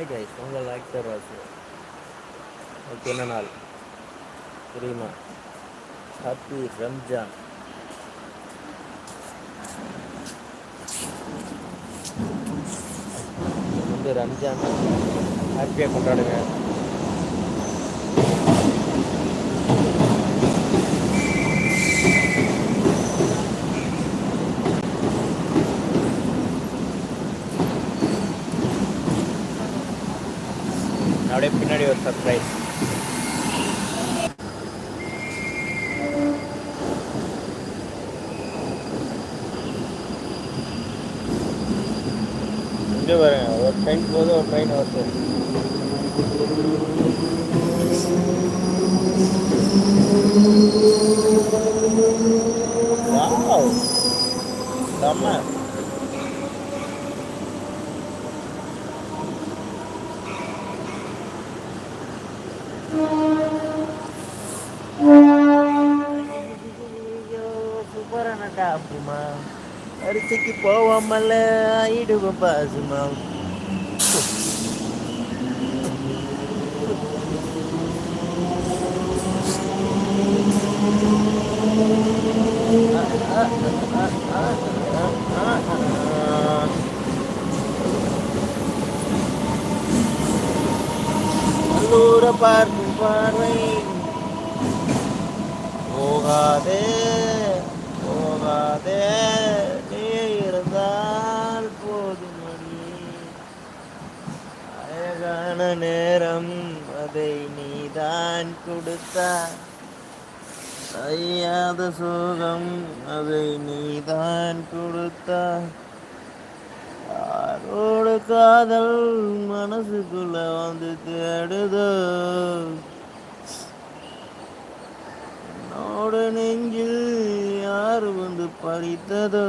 Hi guys உங்கள் actor Rasu okay என்ன நாள்? தெரியுமா ஹாப்பி ரம்ஜான் வந்து ரம்ஜான் ஹாப்பியாக கொண்டாடுங்க. ഒരു സർപ്രൈസ് இங்கே வரேன் ஒரு ட்ரெயின் போது ஒரு ட்ரெயின் வருது Wow. Sama. ஆசைக்கு போவாமல ஆயிடுவோம் பாசுமா பார்க்கும் பார்வை போகாதே நேரம் அதை நீதான் கொடுத்தாய். அறியாத சோகம் அதை நீதான் கொடுத்தாய். யாரோட காதல் மனசுக்குள்ள வந்து தேடுதோ? என்னோட நெஞ்சில் யார் வந்து பறித்ததோ?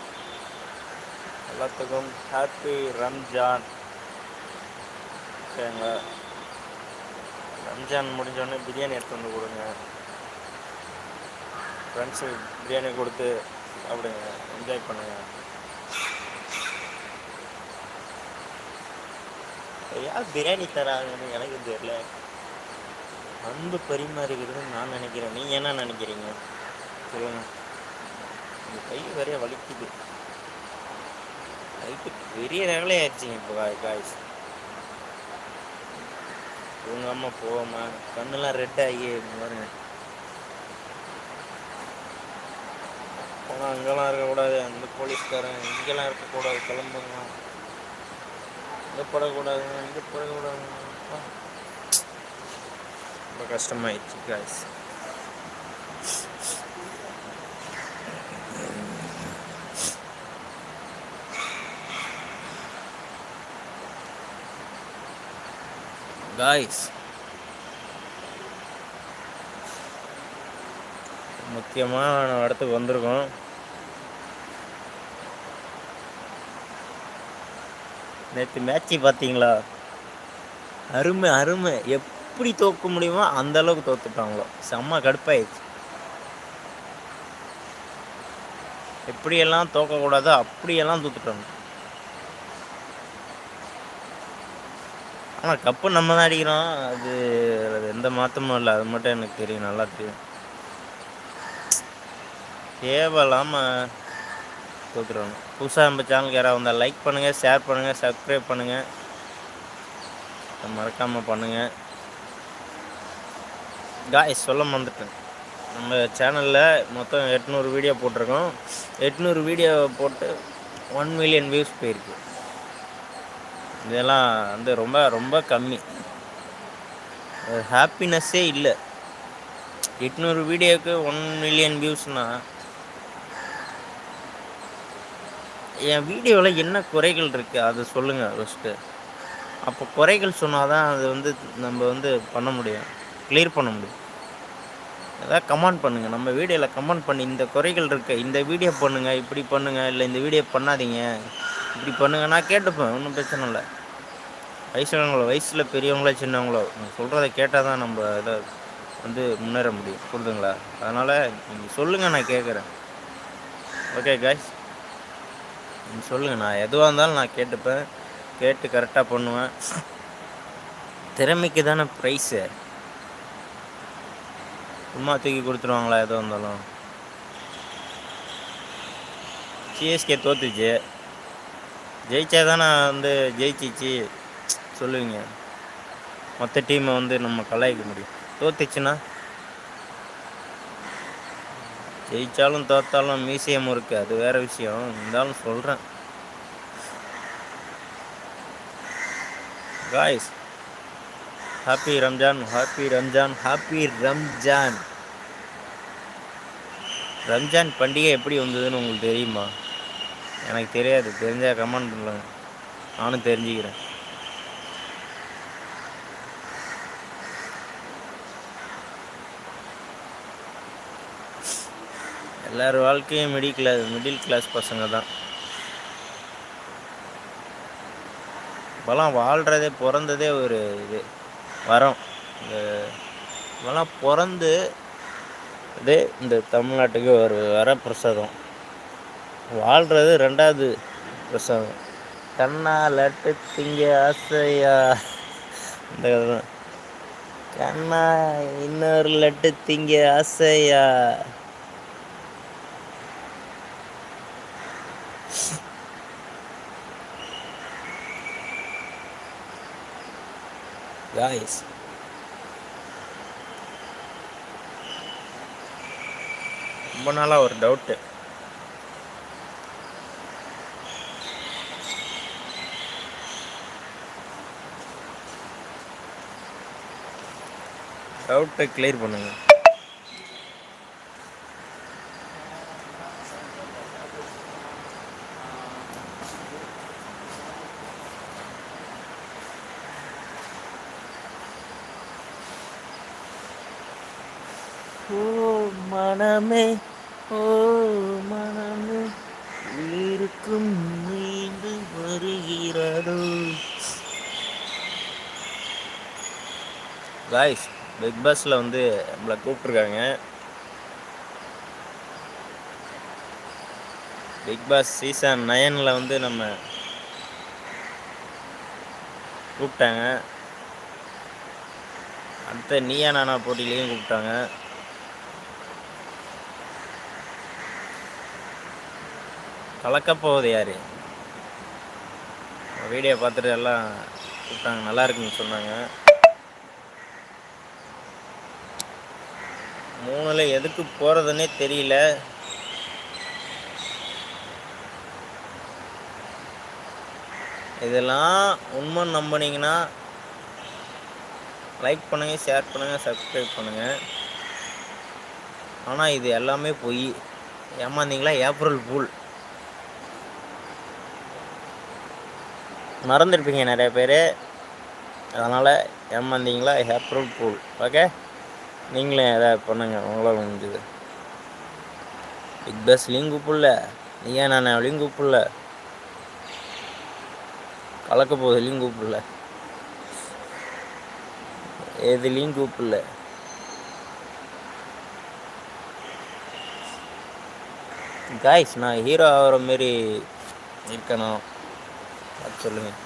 எல்லாத்துக்கும் ஹாப்பி ரம்ஜான் சரிங்க ரம்ஜான் முடிஞ்சோடனே பிரியாணி எடுத்து வந்து கொடுங்க. ஃப்ரெண்ட்ஸு பிரியாணி கொடுத்து சாப்பிடுங்க. என்ஜாய் பண்ணுங்கள் யார் பிரியாணி தராங்கன்னு எனக்கு தெரியல. அன்பு பரிமாறுகிறதுன்னு நான் நினைக்கிறேன். நீங்கள் என்ன நினைக்கிறீங்க? சரிங்க இந்த கை வரைய வலிக்குது. நைட்டு பெரிய ரகலே ஆயிடுச்சுங்க இப்போ காய்ஸ் தூங்காம போகாம கண்ணெல்லாம் ரெட் ஆகி பாருங்க. போனால் அங்கெல்லாம் இருக்கக்கூடாது. அந்த போலீஸ்காரன் இங்கெல்லாம் இருக்கக்கூடாது. கிளம்புங்க இங்கே போடக்கூடாதுங்க இங்கே போடக்கூடாதுங்க ரொம்ப கஷ்டமாயிடுச்சு காய்ஸ் காய்ஸ் முக்கியமான இடத்துக்கு வந்திருக்கோம். நேற்று மேட்ச்சு பார்த்தீங்களா? அருமை அருமை. எப்படி தோக்க முடியுமோ அந்த அளவுக்கு தோத்துட்டாங்களோ. செம்ம கடுப்பாயிடுச்சு. எப்படியெல்லாம் தோக்கக்கூடாதோ அப்படியெல்லாம் தோத்துட்டாங்க ஆனால் கப்பு நம்ம தான் அடிக்கிறோம். அது அது எந்த மாற்றமும் இல்லை. அது மட்டும் எனக்கு தெரியும். நல்லா தெரியும். தேவையில்லாமல் கொடுத்துருவாங்க புதுசாக நம்ம சேனலுக்கு யாராவது வந்தால் லைக் பண்ணுங்கள் ஷேர் பண்ணுங்கள் சப்ஸ்கிரைப் பண்ணுங்கள் மறக்காமல் பண்ணுங்கள் காய்ஸ் சொல்ல மறந்துட்டேன். நம்ம சேனலில் மொத்தம் எட்நூறு வீடியோ போட்டிருக்கோம். எட்நூறு வீடியோ போட்டு ஒன் மில்லியன் வியூஸ் போயிருக்கு. இதெல்லாம் வந்து ரொம்ப ரொம்ப கம்மி. ஹாப்பினஸ்ஸே இல்லை. எட்நூறு வீடியோவுக்கு ஒன் மில்லியன் வியூஸ்னால் என் வீடியோவில் என்ன குறைகள் இருக்குது அதை சொல்லுங்கள் ஃபஸ்ட்டு அப்போ குறைகள் சொன்னால் தான் அது வந்து நம்ம வந்து பண்ண முடியும். கிளியர் பண்ண முடியும். எதாவது கமெண்ட் பண்ணுங்கள் நம்ம வீடியோவில் கமெண்ட் பண்ணி இந்த குறைகள் இருக்குது இந்த வீடியோ பண்ணுங்கள் இப்படி பண்ணுங்கள் இல்லை இந்த வீடியோ பண்ணாதீங்க. இப்படி பண்ணுங்க நான் கேட்டுப்பேன் ஒன்றும் பிரச்சனை இல்லை. வயசானவங்களோ வயசில் பெரியவங்களோ சின்னவங்களோ சொல்கிறத கேட்டால் தான் நம்ம இதை வந்து முன்னேற முடியும். புரிதுங்களா? அதனால் நீங்கள் சொல்லுங்கள் நான் கேட்குறேன் ஓகே காய்ஸ் நீங்கள் சொல்லுங்கள் நான் எதுவாக இருந்தாலும் நான் கேட்டுப்பேன். கேட்டு கரெக்டாக பண்ணுவேன். திறமைக்கு தானே ப்ரைஸு சும்மா தூக்கி கொடுத்துருவாங்களா எதுவாக இருந்தாலும்? சிஎஸ்கே தோத்துச்சு. ஜெயிச்சா தானே வந்து ஜெயிச்சிச்சு. சொல்லுவீங்க. மொத்த டீமை வந்து நம்ம கலாய்க்க முடியும். தோத்துச்சுன்னா? ஜெயித்தாலும் தோத்தாலும் மியூசியம் இருக்குது அது வேறு விஷயம். இருந்தாலும் சொல்கிறேன் guys happy Ramzan happy Ramzan happy Ramzan Ramzan பண்டிகை எப்படி வந்ததுன்னு உங்களுக்கு தெரியுமா? எனக்கு தெரியாது. தெரிஞ்சால் கமெண்ட் பண்ணுங்க. நானும் தெரிஞ்சுக்கிறேன். எல்லார் வாழ்க்கையும் மிடில் கிளாஸ் மிடில் கிளாஸ் பசங்க தான். இப்போலாம் வாழ்கிறதே பிறந்ததே ஒரு இது வரம். இந்த இப்போலாம் பிறந்து இதே இந்த தமிழ்நாட்டுக்கு ஒரு வர பிரசாதம் வாழ்கிறது ரெண்டாவது பிரசவம். கண்ணா லட்டு திங்க ஆசையா. இந்த கதை. கண்ணா இன்னொரு லட்டு திங்க ஆசையா. Guys. ரொம்ப நாளாக ஒரு டவுட்டு டவுட்டை கிளியர் பண்ணுங்கள் மனமே பிக் பாஸில் வந்து நம்மளை கூப்பிட்ருக்காங்க பிக் பாஸ் சீசன் நயனில் வந்து நம்ம கூப்பிட்டாங்க. அடுத்த நீயா நானா போட்டியிலையும் கூப்பிட்டாங்க. கலக்கப்போகுது யார்? வீடியோ பார்த்துட்டு எல்லாம் கூப்பிட்டாங்க. நல்லா இருக்குன்னு சொன்னாங்க. மூணில் எதுக்கு போகிறதுனே தெரியல. இதெல்லாம் உண்மை நம்பினீங்கன்னா லைக் பண்ணுங்கள் ஷேர் பண்ணுங்கள் சப்ஸ்கிரைப் பண்ணுங்கள் ஆனால் இது எல்லாமே பொய். ஏமாந்தீங்களா? ஏப்ரல் பூல் மறந்துருப்பீங்க நிறைய பேர். அதனால் ஏமாந்தீங்களா? ஏப்ரல் பூல் ஓகே நீங்களும் எதாவது பண்ணுங்கள் உங்களால் முடிஞ்சது. பிக் பாஸ்லேயும் கூப்பிடல நான் நானாவிலையும் கூப்பிடல? கலக்க போகுதுலையும் கூப்பிடல. எதுலேயும் கூப்பிடல. காய்ஸ் நான் ஹீரோ ஆகிற மாரி இருக்கணும். அது சொல்லுங்கள்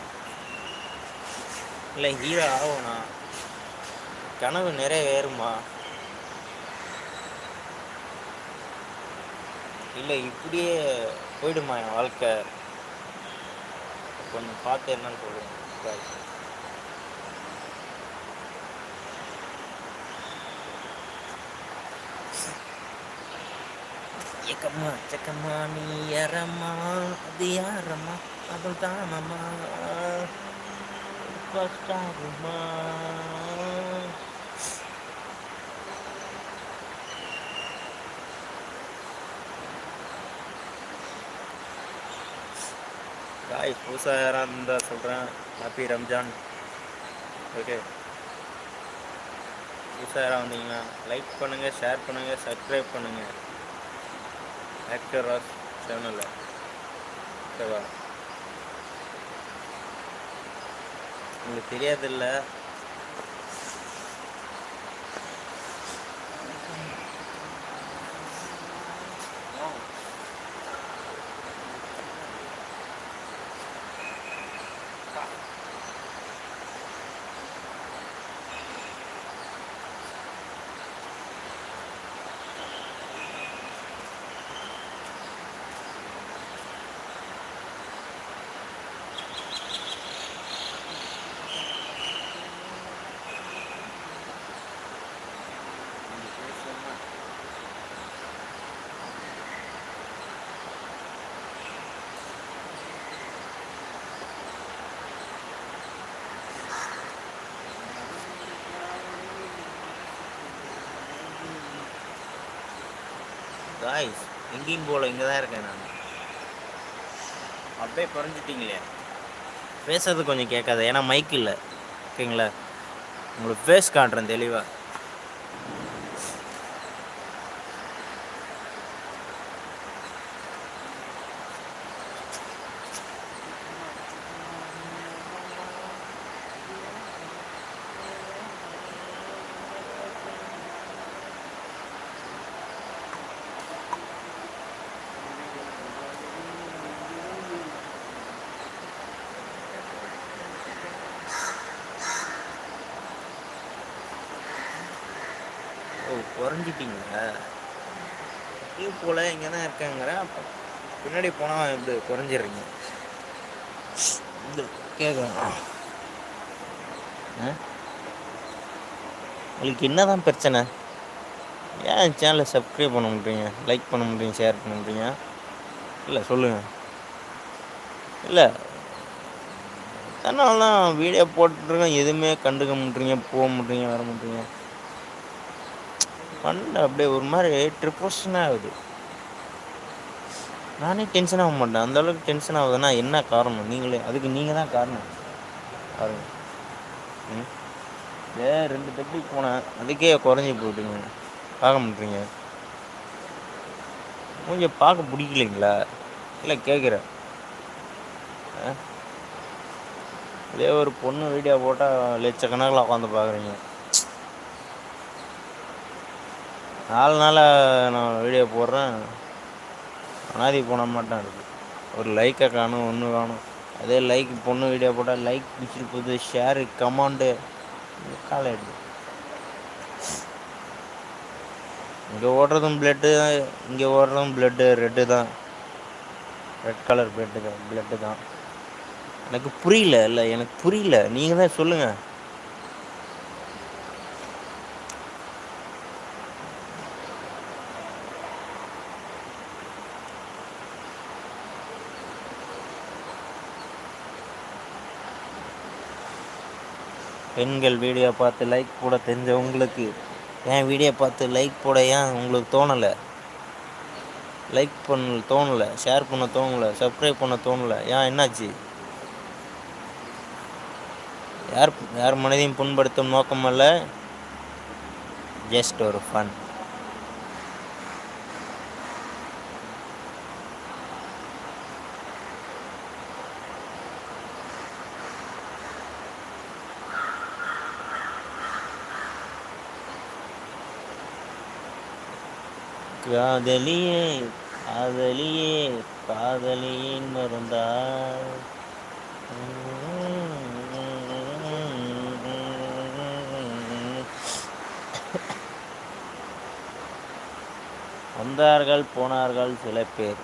இல்லை ஹீரோ ஆகணும் கனவு நிறைய வேறுமா இல்லை இப்படியே போயிடுமா என் வாழ்க்கை? கொஞ்சம் பார்த்து என்னன்னு சொல்லுங்கள் ஏக்கம்மா செக்கம்மா நீ யாரம்மா? அது யாரம்மா? அதுவும் தானம்மா ஃபஸ்ட் ஆகுமா காய் புதுசா யாராவது இருந்தா சொல்றேன். ஹாப்பி ரம்ஜான் ஓகே புதுசா யாராவது வந்தீங்கன்னா லைக் பண்ணுங்க ஷேர் பண்ணுங்க சப்ஸ்கிரைப் பண்ணுங்க. ஆக்டர் ராஸ் சேனலில் ஓகேவா உங்களுக்கு தெரியாதில்ல காய்ஸ் எங்கேயும் போகல இங்கே தான் இருக்கேன் நான். அப்படியே குறைஞ்சிட்டிங்களே பேசுறது கொஞ்சம் கேட்காது ஏன்னா மைக் இல்லை. ஓகேங்களா? உங்களுக்கு ஃபேஸ் காட்டுறேன் தெளிவாக ஓ குறைஞ்சிட்டிங்களா நீ போல இங்கே இருக்கேங்கிற அப்போ பின்னாடி போனால் இப்படி குறைஞ்சிடுறீங்க. இது கேட்குறேன் ஆ? உங்களுக்கு என்ன தான் பிரச்சனை? ஏன் சேனலை சப்ஸ்கிரைப் பண்ண முடியுங்க லைக் பண்ண முடியும் ஷேர் பண்ண முடியுங்க இல்லை சொல்லுங்கள் இல்லை. அதனால தான் வீடியோ போட்டுருக்கேன் எதுவுமே கண்டுக்க முடியுங்க போக முடியுங்க வர முடியுங்க பண்ண அப்படியே ஒரு மாதிரி ட்ரிப்ரெஷனாக ஆகுது. நானே டென்ஷன் ஆக மாட்டேன். அந்த அளவுக்கு டென்ஷன் ஆகுதுன்னா என்ன காரணம்? நீங்களே. அதுக்கு நீங்கள் தான் காரணம். பாருங்க. ம்? ஏ ரெண்டு டெப்டிக் போனேன். அதுக்கே குறைஞ்சி போயிட்டுங்க. பார்க்க மாட்டீங்க. கொஞ்சம் பார்க்க பிடிக்கலைங்களா? இல்லை கேட்குறேன் இதே ஒரு பொண்ணு வீடியோ போட்டால் லட்சக்கணக்கில் உட்காந்து பார்க்குறீங்க. நாலு நாளாக நான் வீடியோ போடுறேன். அனாதி போன மாட்டேன் இருக்கு ஒரு லைக்கை காணும் ஒன்று காணும். அதே லைக் பொண்ணு வீடியோ போட்டால் லைக் பிடிச்சிட்டு போகுது ஷேரு கமாண்டு காலை எடுத்து. இங்கே ஓடுறதும் பிளட்டு தான் இங்கே ஓடுறதும் பிளட்டு ரெட்டு தான். ரெட் கலர் பிளட்டு தான் பிளட்டு தான். எனக்கு புரியல இல்லை எனக்கு புரியல. நீங்கள் தான் சொல்லுங்கள் பெண்கள் வீடியோ பார்த்து லைக் போட தெரிஞ்ச உங்களுக்கு என் வீடியோ பார்த்து லைக் போட ஏன் உங்களுக்கு தோணலை? லைக் பண்ண தோணலை ஷேர் பண்ண தோணலை சப்ஸ்கிரைப் பண்ண தோணலை ஏன் என்னாச்சு? யார் யார் மனதையும் புண்படுத்தும் நோக்கமல்ல ஜஸ்ட் ஒரு ஃபன் காதலியே காதலியே காதலியின் மருந்தா வந்தார்கள் போனார்கள் சில பேர்.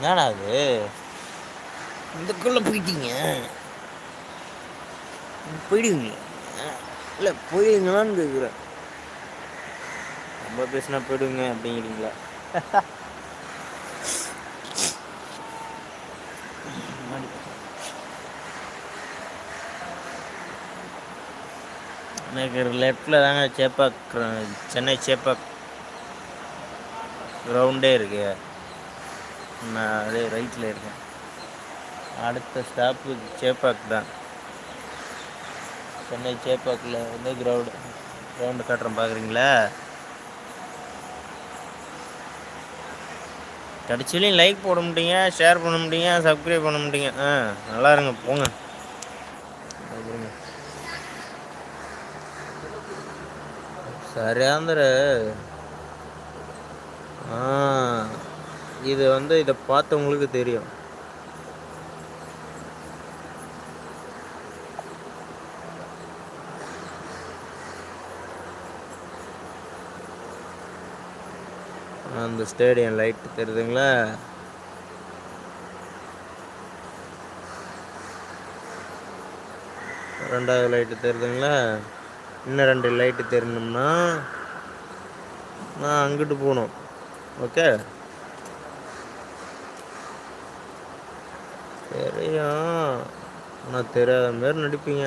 என்னடா அது? இதுக்குள்ள போயிட்டீங்க. போயிடுவீங்க. இல்ல போயிடுவீங்களான்னு கேக்குறேன். ரொம்ப பேசுனா போயிடுவீங்க அப்படிங்கிறீங்களா? எனக்கு லெஃப்டில் தாங்க சேப்பாக் சென்னை சேப்பாக் கிரவுண்டே இருக்கு. நான் அதே ரைட்டில் இருக்கேன். அடுத்த ஸ்டாப்பு சேப்பாக் தான். சென்னை சேப்பாக்கில் வந்து கிரவுண்டு கிரவுண்டு காட்டுறேன் பார்க்குறீங்களா? கடைசிலையும் லைக் போட முடியுங்க ஷேர் பண்ண முடியுங்க சப்ஸ்கிரைப் பண்ண முடியுங்க ஆ நல்லா இருங்க போங்க. சரியாந்திர. ஆ. இது வந்து இதை பார்த்தவங்களுக்கு தெரியும். அந்த ஸ்டேடியம் லைட் தெரியுதுங்களா? ரெண்டாவது லைட்டு தெரியுதுங்களா? இன்னும் ரெண்டு லைட்டு தெரியணும்னா நான் அங்கிட்டு போகணும். ஓகே? தெரியும் ஆனால் தெரியாத மாரி நடிப்பீங்க.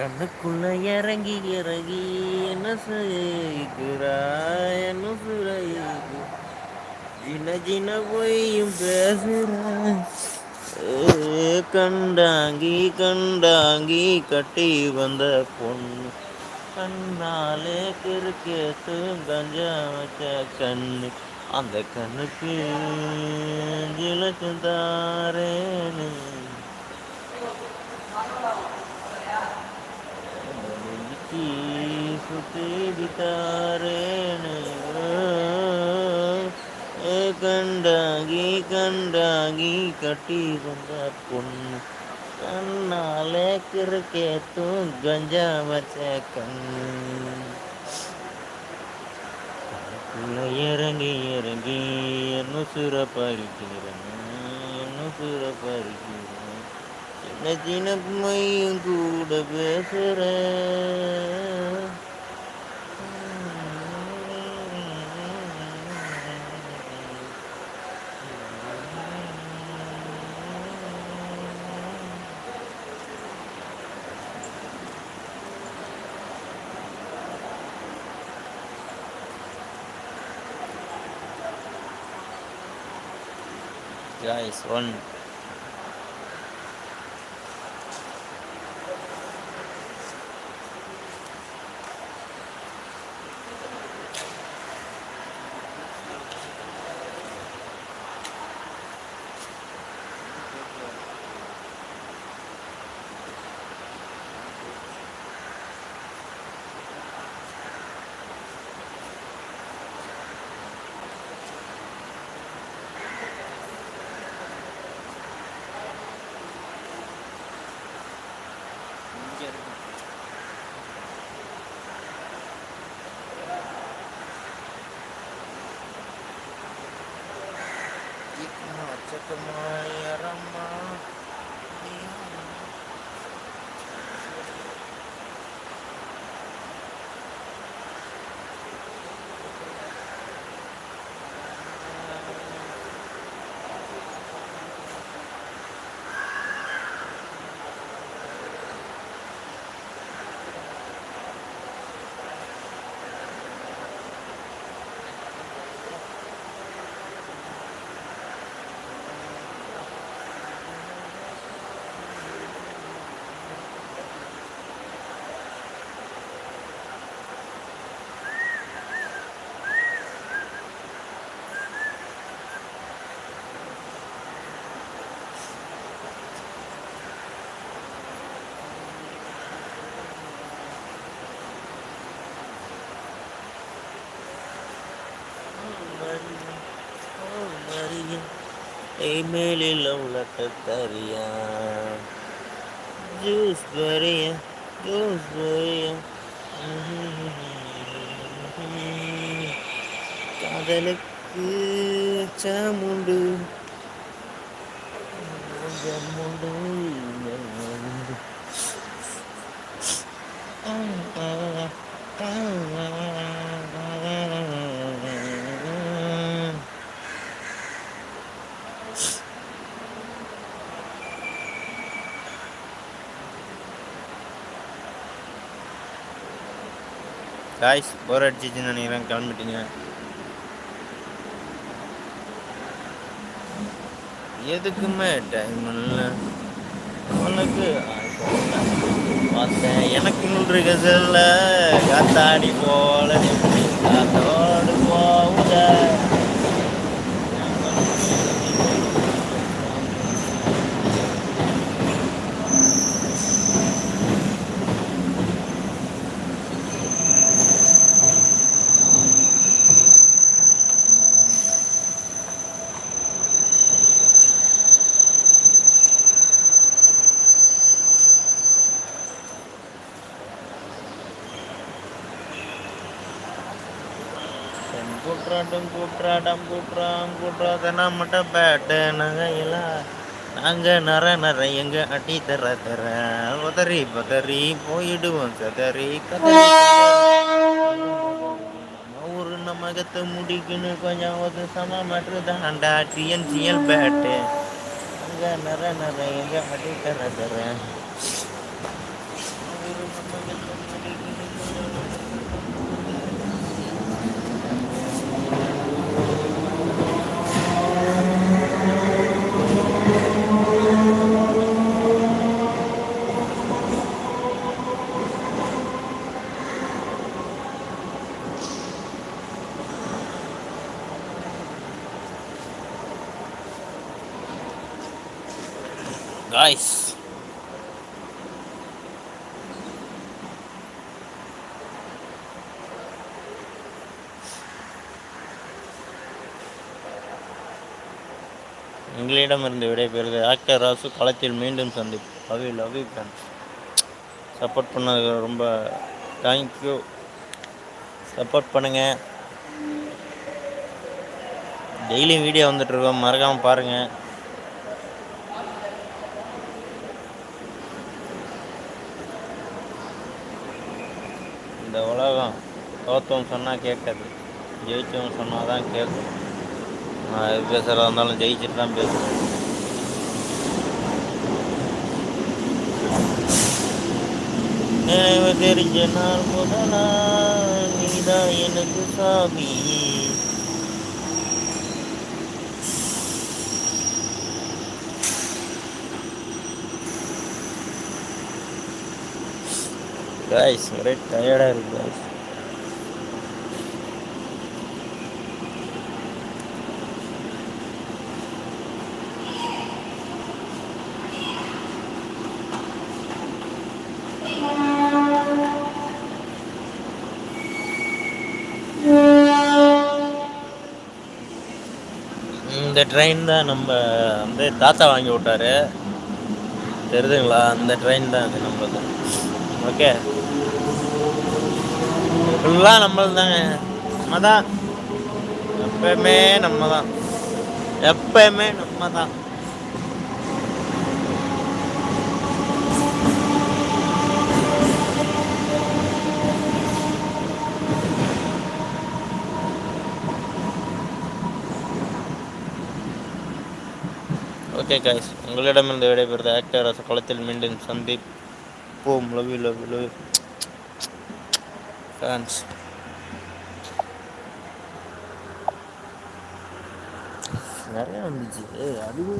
கண்ணுக்குள்ள இறங்கி இறங்கி என்ன செய்கிறாய் என்ன ஜின ஜின பொய்யும் பேசுகிறாய். கண்டாங்கி கண்டாங்கி கட்டி வந்த பொண்ணு. கண்ணாலே கிறுக்கேத்து கஞ்சா வச்ச கண்ணு. அந்த கண்ணுக்கு ஜிலக்கு தாரேன்னு சுத்தி கண்டாகி கண்டாகி கட்டி கொண்ட பொண்ணு கண்ணாலே கிறுக்கேத்தும் கஞ்சா வச்ச கண்ணு இறங்கி இறங்கி என்ன சுரப்பறிக்கிறேன் என்ன சுரப்பறிக்கிறேன் சின்ன சின்ன மையும் கூட பேசுற Guys, one இமெயிலில் லவ் லெட்டர் தரியா ஜூஸ் வரியா ஜூஸ் வரியா காதலுக்கு காய்ஸ் போர் அடிச்சிச்சுன்னு நினைக்கிறேன் கிளம்பிட்டீங்க. எதுக்குமே டைம் இல்லை. உனக்கு பார்த்தேன். எனக்கு நூறு கசல்ல காத்தாடி போல காத்தோடு போவுத கூட்டுறாட்டம் கூட்டுறாட்டம் கூட்டுறாம் கூட்டுறாதனா மட்டும் பேட்டு நகையெல்லாம் நாங்கள் நர நர எங்க அடி தர தர. உதறி பதறி போயிடுவோம் சதறி கதறி ஒரு நமகத்தை முடிக்குன்னு கொஞ்சம் ஒரு சம மற்ற தாண்டா. டிஎன்சிஎல் பேட்டு. அங்கே நர நர எங்க அடி தர தர. Guys. எங்களிடமிருந்து விடைபெறுது ஆக்டர் ராசு களத்தில் மீண்டும் சந்திப்பு love you love you friends support பண்ணதுக்கு ரொம்ப தேங்க்யூ சப்போர்ட் பண்ணுங்கள் டெய்லியும் வீடியோ வந்துட்டுருக்கோம் மறக்காமல் பாருங்கள் இந்த உலகம் தோத்தவன் சொன்னால் கேட்காது. ஜெயித்தவன் சொன்னால் தான் கேட்கும். நான் எது பேசுகிறதா இருந்தாலும் ஜெயிச்சுட்டு தான் பேசுவேன். நினைவு தெரிஞ்ச நாள் முதலா நீதான் எனக்கு சாமி. காய்ஸ் ஒரே டயர்டாக இருக்கு காய்ஸ் இந்த ட்ரெயின் தான் நம்ம வந்து தாத்தா வாங்கி விட்டாரு. தெரியுதுங்களா? அந்த ட்ரெயின் தான் அது நம்மளது. ஓகே ஃபுல்லாக நம்மளது தாங்க நம்ம தான் எப்பயுமே நம்ம தான் எப்பயுமே நம்ம தான் ஓகே காய்ஸ் உங்களிடமிருந்து விடைபெறுது ஆக்டர் ரச குளத்தில் மீண்டும் சந்திப்போம் love you love love fans நிறையா வந்துச்சு. அதுவும்